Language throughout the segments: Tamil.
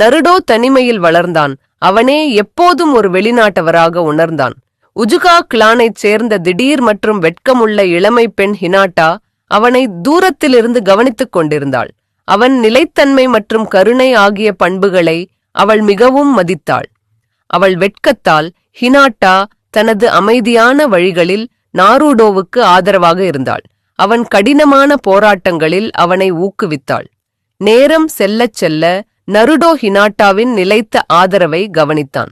நருடோ தனிமையில் வளர்ந்தான். அவனே எப்போதும் ஒரு வெளிநாட்டவராக உணர்ந்தான். உஜுகா கிளானைச் சேர்ந்த திடீர் மற்றும் வெட்கமுள்ள இளமை பெண் ஹினாட்டா அவனை தூரத்திலிருந்து கவனித்துக் கொண்டிருந்தாள். அவன் நிலைத்தன்மை மற்றும் கருணை ஆகிய பண்புகளை அவள் மிகவும் மதித்தாள். அவள் வெட்கத்தால் ஹினாட்டா தனது அமைதியான வழிகளில் நாரூடோவுக்கு ஆதரவாக இருந்தாள். அவன் கடினமான போராட்டங்களில் அவனை ஊக்குவித்தாள். நேரம் செல்லச் செல்ல நருடோ ஹினாட்டாவின் நிலைத்த ஆதரவை கவனித்தான்.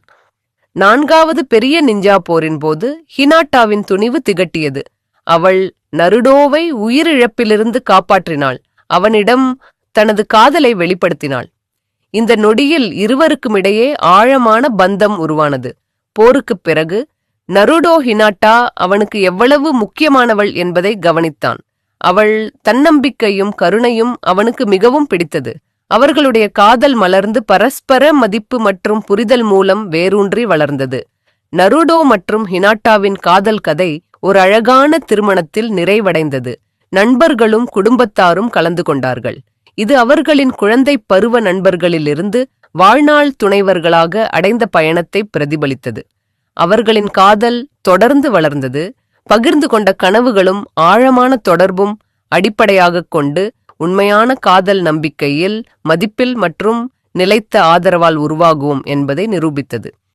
நான்காவது பெரிய நிஞ்சா போரின் போது ஹினாட்டாவின் துணிவு திகட்டியது. அவள் நருடோவை உயிரிழப்பிலிருந்து காப்பாற்றினாள். அவனிடம் தனது காதலை வெளிப்படுத்தினாள். இந்த நொடியில் இருவருக்கும் இடையே ஆழமான பந்தம் உருவானது. போருக்குப் பிறகு நருடோ ஹினாட்டா அவனுக்கு எவ்வளவு முக்கியமானவள் என்பதை கவனித்தான். அவள் தன்னம்பிக்கையும் கருணையும் அவனுக்கு மிகவும் பிடித்தது. அவர்களுடைய காதல் மலர்ந்து பரஸ்பர மதிப்பு மற்றும் புரிதல் மூலம் வேரூன்றி வளர்ந்தது. நருடோ மற்றும் ஹினாட்டாவின் காதல் கதை ஒரு அழகான திருமணத்தில் நிறைவடைந்தது. நண்பர்களும் குடும்பத்தாரும் கலந்து கொண்டார்கள். இது அவர்களின் குழந்தை பருவ நண்பர்களிலிருந்து வாழ்நாள் துணைவர்களாக அடைந்த பயணத்தை பிரதிபலித்தது. அவர்களின் காதல் தொடர்ந்து வளர்ந்தது. பகிர்ந்து கொண்ட கனவுகளும் ஆழமான தொடர்பும் அடிப்படையாகக் கொண்டு உண்மையான காதல் நம்பிக்கையில் மதிப்பில் மற்றும் நிலைத்த ஆதரவால் உருவாகுவோம் என்பதை நிரூபித்தது.